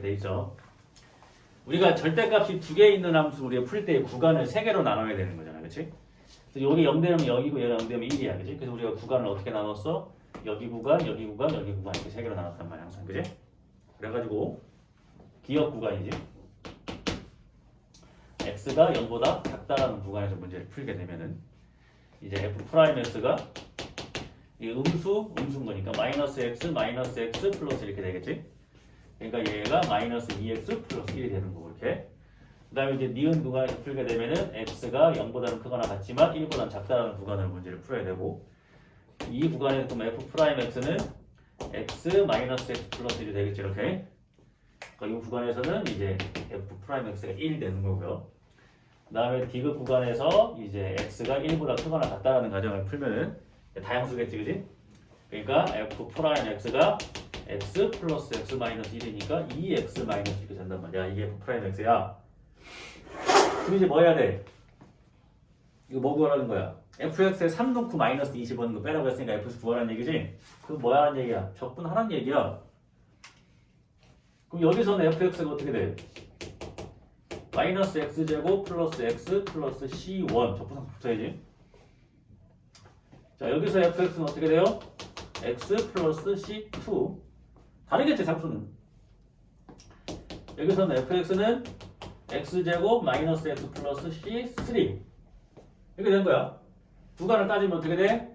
돼 있죠. 우리가 절대값이 두 개 있는 함수 우리가 풀 때 구간을 세 개로 나눠야 되는 거잖아, 그렇지? 여기 0되면 여기고 얘가 0되면 1이야, 그렇지? 그래서 우리가 구간을 어떻게 나눴어? 여기 구간, 여기 구간, 여기 구간 이렇게 세 개로 나눴단 말이야, 항상, 그렇지? 그래가지고 기억 구간이지. x가 0보다 작다라는 구간에서 문제를 풀게 되면은 이제 f 프라임 x가 이 음수 음수인 거니까 마이너스 x 마이너스 x 플러스 이렇게 되겠지. 그러니까 얘가 마이너스 2x 플러스 1이 되는 거고 이렇게. 그 다음에 이제 니은 구간에서 풀게 되면은 x가 0보다는 크거나 같지만 1보다는 작다라는 구간을 문제를 풀어야 되고 이 구간에서 그럼 f 프라임 x는 x 마이너스 x 플러스 1이 되겠지 이렇게. 그러니까 이 구간에서는 이제 f 프라임 x가 1 되는 거고요. 그 다음에 디귿 구간에서 이제 x가 1보다 크거나 같다라는 가정을 풀면은 다양수겠지, 그지? 그러니까 f 프라임 x가 x 플러스 x 마이너스 1이니까 2x 마이너스 이렇게 된단 말이야. 이게 프라임 x야. 그럼 이제 뭐 해야 돼? 이거 뭐 구하라는 거야? fx에 3 넣고 마이너스 20 원 거 빼라고 했으니까 fx 구하라는 얘기지? 그거 뭐야 하는 얘기야? 적분하라는 얘기야. 그럼 여기서는 fx가 어떻게 돼? 마이너스 x제곱 플러스 x 플러스 c1 적분상수 붙어야지. 자 여기서 fx는 어떻게 돼요? x 플러스 c2 다르겠지 상수는. 여기서는 fx는 x제곱 마이너스 x 플러스 c3 이렇게 된 거야. 구간을 따지면 어떻게 돼?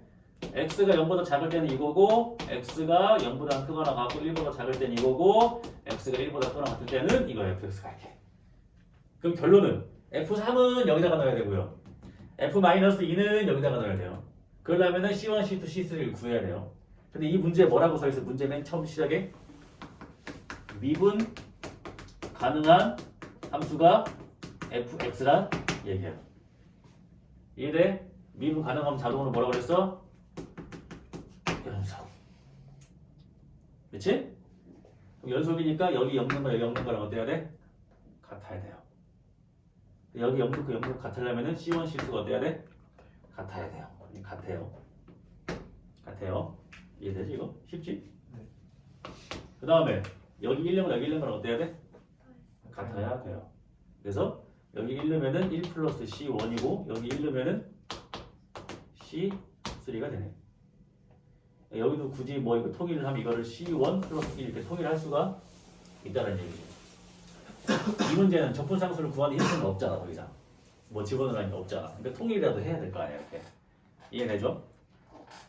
x가 0보다 작을 때는 이거고 x가 0보다 크거나 같고 1보다 작을 때는 이거고 x가 1보다 크거나 같을 때는 이거 fx가 이렇게. 그럼 결론은 f3은 여기다가 넣어야 되고요. f-2는 여기다가 넣어야 돼요. 그러려면은 C1, C2, C3를 구해야 돼요. 근데 이 문제에 뭐라고 써 있어? 문제 맨 처음 시작에 미분 가능한 함수가 fx란 얘기야. 이해돼? 미분 가능하면 자동으로 뭐라고 그랬어? 연속. 그렇지? 연속이니까 여기 없는 거 여기 없는 거랑 어때야 돼? 같아야 돼요. 여기 거 없는 거 같으려면은 C1, C2가 어때야 돼? 같아야 돼요. 같아요. 같아요. 이해되지 이거? 쉽지? 네. 그 다음에 여기 1름은 여기 1름은 어때야 돼? 같아야 돼요. 그래서 여기 1름에는 1 플러스 C1이고 여기 1름에는 C3가 되네. 여기도 굳이 뭐 이거 통일을 하면 이거를 C1 플러스 1 이렇게 통일할 수가 있다는 얘기죠. 이 문제는 적분상수를 구하는 힌트는 없잖아 더 이상. 뭐 집어넣으라는 게 없잖아. 그러니까 통일이라도 해야 될 거 아니야 이렇게. 이해되죠?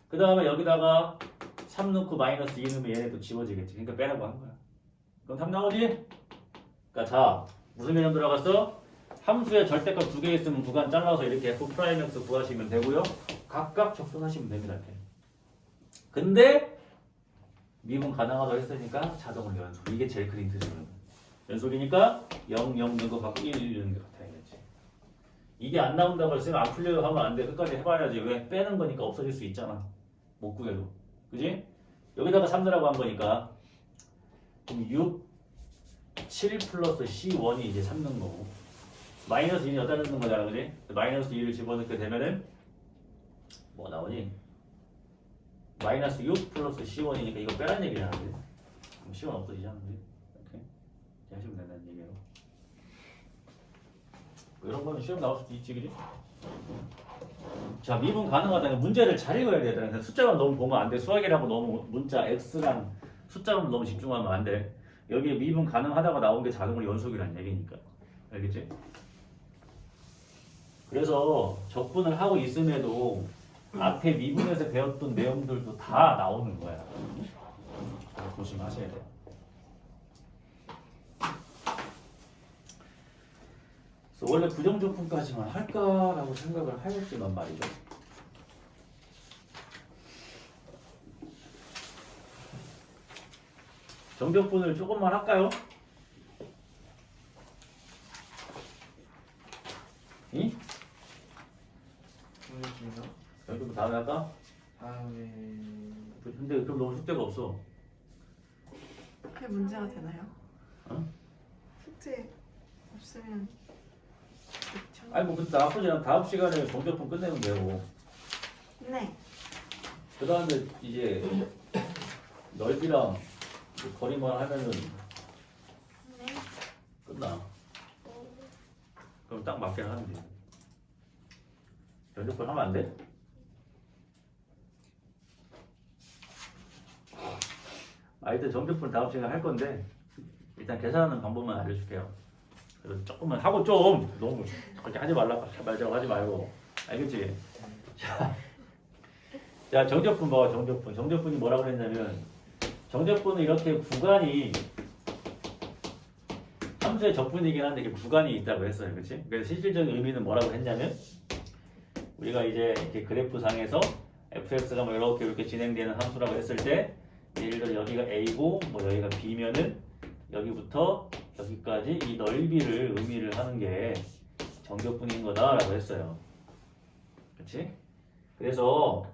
그 다음에 여기다가 3 넣고 마이너스 2 넣으면 얘네도 지워지겠지. 그러니까 빼라고 한 거야. 그럼 3 나오지? 그러니까 자 무슨 개념 들어갔어? 함수의 절대값 두 개 있으면 구간 잘라서 이렇게 f 프라임 x 구하시면 되고요. 각각 적분하시면 됩니다. 이렇게. 근데 미분 가능하다고 했으니까 자동으로 연속. 이게 제일 큰 힌트죠. 연속이니까 0, 0 넣은 거 갖고 1, 1 넣는 게 같아야겠지. 이게 안 나온다고 했으면 안 풀려요 하면 안 돼. 끝까지 해봐야지. 왜? 빼는 거니까 없어질 수 있잖아. 못 구해도. 그지? 여기다가 3 넣으라고 한 거니까. 그럼 6, 7 플러스 C1이 이제 3 넣은 거고. 마이너스 2는 여기다 넣는 거잖아. 그지? 마이너스 2를 집어넣게 되면은 뭐 나오니? 마이너스 6 플러스 C1이니까 이거 빼란 얘기잖아. 그지? 그럼 C1 없어지잖아. 그지? 이렇게. 하시면 된다는 얘기예요. 이런 거는 시험 나올 수도 있지, 그지? 자, 미분 가능하다는 문제를 잘 읽어야 되더라. 숫자만 너무 보면 안 돼. 수학이라고 너무 문자 x랑 숫자만 너무 집중하면 안 돼. 여기에 미분 가능하다가 나온 게 자동으로 연속이라는 얘기니까. 알겠지? 그래서 적분을 하고 있음에도 앞에 미분에서 배웠던 내용들도 다 나오는 거야. 조심하셔야 돼. 그래서 원래 부정적분까지만 할까라고 생각을 하였지만 말이죠. 정적분을 조금만 할까요? 응? 정적분 다음에 할까? 다음에 근데 그럼 너무 숙제가 없어. 그게 문제가 되나요? 어? 숙제 없으면? 아니 뭐 근데 나쁘지 않아. 다음 시간에 정제품 끝내면 되고. 뭐. 네. 그 다음에 이제 넓이랑 그 거리만 하면은 네. 끝나. 그럼 딱 맞게 하면 돼. 연습을 하면 안 돼? 아이들 정제품 다음 시간에 할 건데 일단 계산하는 방법만 알려줄게요. 조금만 하고 좀 너무 그렇게 하지 말라고 말자고 하지 말고 알겠지? 자, 자 정적분 봐 정적분 정적분이 뭐라고 그랬냐면 정적분은 이렇게 구간이 함수의 적분이긴 한데 이게 구간이 있다고 했어요, 그렇지? 그래서 실질적인 의미는 뭐라고 했냐면 우리가 이제 이렇게 그래프 상에서 fx가 뭐 이렇게 이렇게 진행되는 함수라고 했을 때 예를 들어 여기가 a고 뭐 여기가 b면은 여기부터 여기까지 이 넓이를 의미를 하는 게 정적분인 거다라고 했어요. 그렇지? 그래서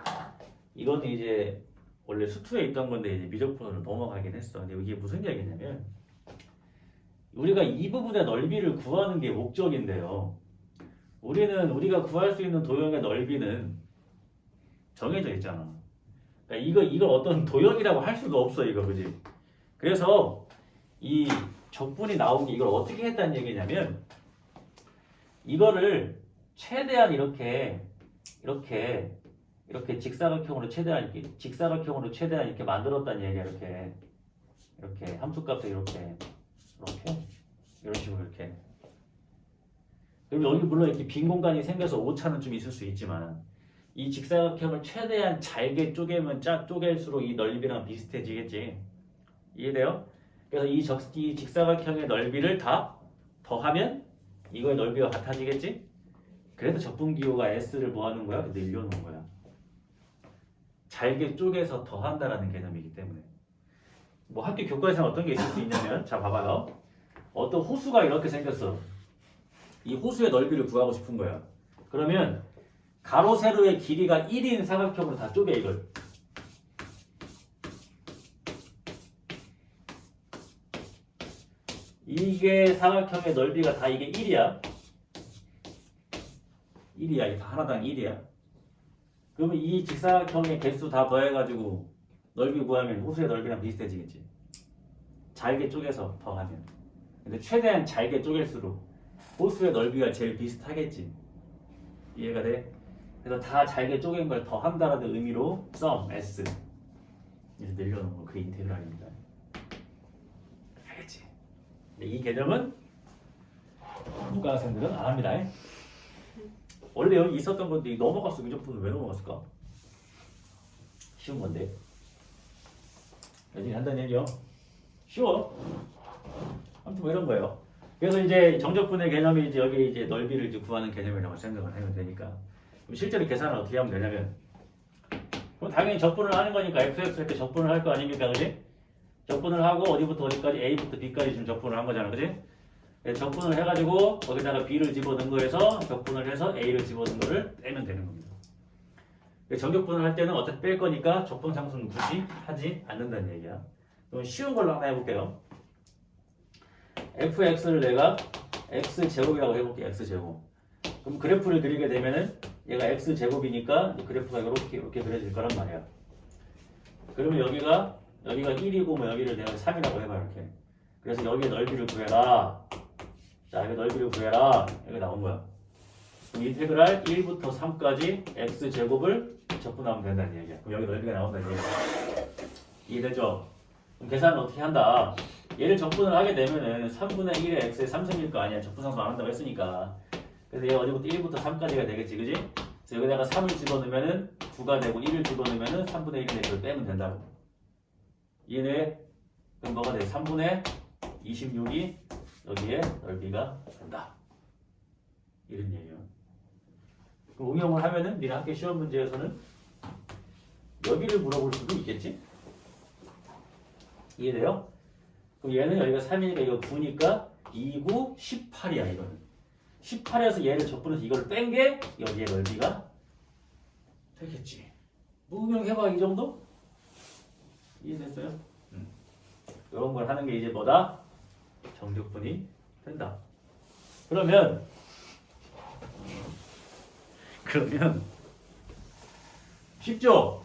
이거는 이제 원래 수투에 있던 건데 이제 미적분으로 넘어가긴 했어. 근데 이게 무슨 얘기냐면 우리가 이 부분의 넓이를 구하는 게 목적인데요. 우리는 우리가 구할 수 있는 도형의 넓이는 정해져 있잖아. 그러니까 이거 이걸 어떤 도형이라고 할 수가 없어 이거 그지? 그래서 이 적분이 나온 게 이걸 어떻게 했다는 얘기냐면 이거를 최대한 이렇게 이렇게 이렇게 직사각형으로 최대한 이렇게 직사각형으로 최대한 이렇게 만들었다는 얘기야 이렇게. 이렇게 함수값을 이렇게 이렇게. 이런 식으로 이렇게. 그리고 여기 물론 이렇게 빈 공간이 생겨서 오차는 좀 있을 수 있지만 이 직사각형을 최대한 잘게 쪼개면 짜 쪼갤수록 이 넓이랑 비슷해지겠지? 이해돼요? 그래서 이, 적, 이 직사각형의 넓이를 다 더하면 이거의 넓이가 같아지겠지? 그래서 적분기호가 s를 뭐 하는 거야? 늘려놓은 거야. 잘게 쪼개서 더한다라는 개념이기 때문에. 뭐 학교 교과에서는 어떤 게 있을 수 있냐면 자 봐봐요. 어떤 호수가 이렇게 생겼어. 이 호수의 넓이를 구하고 싶은 거야. 그러면 가로 세로의 길이가 1인 사각형으로 다 쪼개 이걸 이게 사각형의 넓이가 다 이게 1이야? 1이야. 이게 다 하나당 1이야. 그러면 이 직사각형의 개수 다 더해가지고 넓이 구하면 호수의 넓이랑 비슷해지겠지. 잘게 쪼개서 더하면. 근데 최대한 잘게 쪼갤수록 호수의 넓이가 제일 비슷하겠지. 이해가 돼? 그래서 다 잘게 쪼갠 걸 더한다라는 의미로 sum s. 이제 늘려놓은 거 그게 인테그랄입니다 이 개념은 문과학생들은 안 합니다. 원래 여기 있었던 건데 넘어갔어. 미적분은 왜 넘어갔을까? 쉬운 건데. 여전히 한다는 얘기요 쉬워. 아무튼 뭐 이런 거예요. 그래서 이제 정적분의 개념이 이제 여기 이제 넓이를 이제 구하는 개념이라고 생각을 하면 되니까. 그럼 실제로 계산을 어떻게 하면 되냐면 그럼 당연히 적분을 하는 거니까 fx 이렇게 적분을 할 거 아닙니까? 그지? 적분을 하고 어디부터 어디까지 a부터 b까지 지금 적분을 한 거잖아 그지? 네, 적분을 해가지고 거기다가 b를 집어넣은 거에서 적분을 해서 a를 집어넣은 거를 빼면 되는 겁니다. 정적분을 할 때는 어차피 뺄 거니까 적분 상수는 굳이 하지 않는다는 얘기야. 그럼 쉬운 걸로 하나 해볼게요. fx를 내가 x 제곱이라고 해볼게 x 제곱. 그럼 그래프를 그리게 되면은 얘가 x 제곱이니까 이 그래프가 이렇게 이렇게 그려질 거란 말이야. 그러면 여기가 여기가 1이고 뭐 여기를 내가 3이라고 해봐 이렇게. 그래서 여기에 넓이를 구해라. 자, 여기 넓이를 구해라. 여기 나온 거야. 인테그랄 1부터 3까지 x 제곱을 적분하면 된다는 얘기야. 그럼 여기 넓이가 나온다는 얘기야. 이해되죠? 그럼 계산은 어떻게 한다? 얘를 적분을 하게 되면은 3분의 1의 x의 3승일 거 아니야. 적분상수 안 한다고 했으니까. 그래서 얘가 어디부터 1부터 3까지가 되겠지, 그지? 그래서 여기다가 3을 집어넣으면은 9가 되고 1을 집어넣으면은 3분의 1의 x를 빼면 된다고. 이해돼? 그럼 뭐가 돼? 3분의 26이 여기에 넓이가 된다. 이런 얘기예요. 그럼 응용을 하면은 니네 학교 시험 문제에서는 여기를 물어볼 수도 있겠지? 이해돼요? 그럼 얘는 여기가 3이니까 이거 9니까 2, 9, 18이야 이거는 18에서 얘를 적분해서 이걸 뺀 게 여기에 넓이가 되겠지 뭐 응용해봐 이 정도? 이해됐어요? 음. 이런 걸 하는 게 이제 뭐다? 정적분이 된다 그러면 그러면 쉽죠?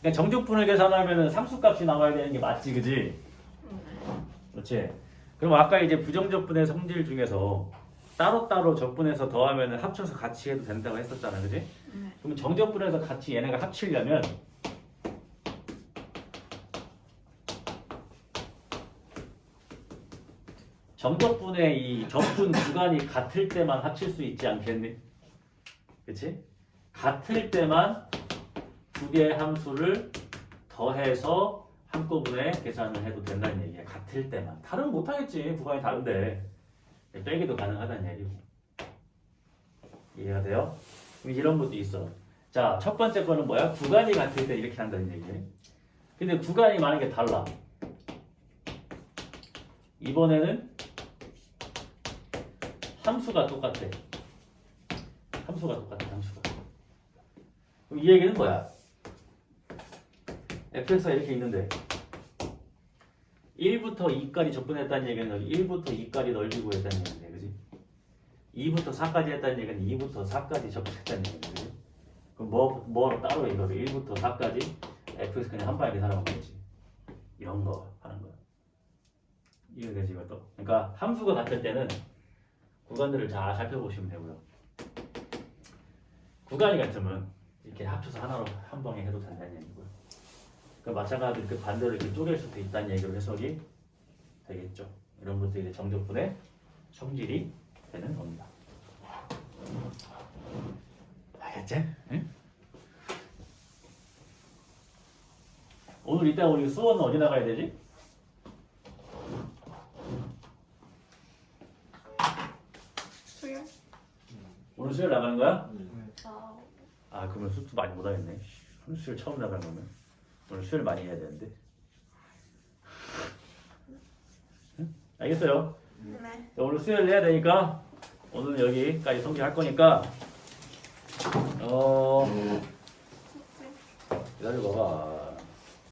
그러니까 정적분을 계산하면 상수값이 나와야 되는 게 맞지 그지? 그렇지. 그럼 아까 이제 부정적분의 성질 중에서 따로따로 적분해서 더하면 합쳐서 같이 해도 된다고 했었잖아, 그지? 네. 그럼 정적분해서 같이 얘네가 합치려면 정적분의 이 적분 구간이 같을 때만 합칠 수 있지 않겠니? 그치? 같을 때만 두 개의 함수를 더해서 한꺼번에 계산을 해도 된다는 얘기야. 같을 때만. 다른 못하겠지. 구간이 다른데. 빼기도 가능하다는 얘기고. 이해가 돼요? 이런 것도 있어. 자, 첫 번째 거는 뭐야? 구간이 같을 때 이렇게 한다는 얘기예요. 근데 구간이 만약에 달라. 이번에는 함수가 똑같아. 함수가 똑같아, 함수가. 그럼 이 얘기는 뭐야? fx가 이렇게 있는데 1부터 2까지 접근했다는 얘기는 1부터 2까지 넓이 구했다는 얘기인데, 그지? 2부터 4까지 했다는 얘기는 2부터 4까지 접근했다는 얘기인데? 그럼 뭐, 뭐로 따로 이거를 1부터 4까지 fx 그냥 한 방에 계산하면 되지. 이런 거 하는 거야. 이해되지, 이것도? 그러니까 함수가 같을 때는 구간들을 잘 살펴보시면 되고요. 구간이 같으면 이렇게 합쳐서 하나로 한 방에 해도 된다는 얘기고요. 그 마찬가지로 그 반대로 이렇게 쪼갤 수도 있다는 얘기로 해석이 되겠죠. 이런 것도 이제 정적분의 성질이 되는 겁니다. 알겠지? 응? 오늘 이따 우리 수원은 어디 나가야 되지? 수요? 오늘 수요일 나가는 거야? 아, 아 그러면 수트 많이 못 하겠네. 오늘 수요일 처음 나가는 거면 오늘 수요일 많이 해야 되는데. 응? 알겠어요. 네. 자, 오늘 수요일 해야 되니까 오늘 여기까지 성질할 거니까 어 숙제. 기다려 봐봐.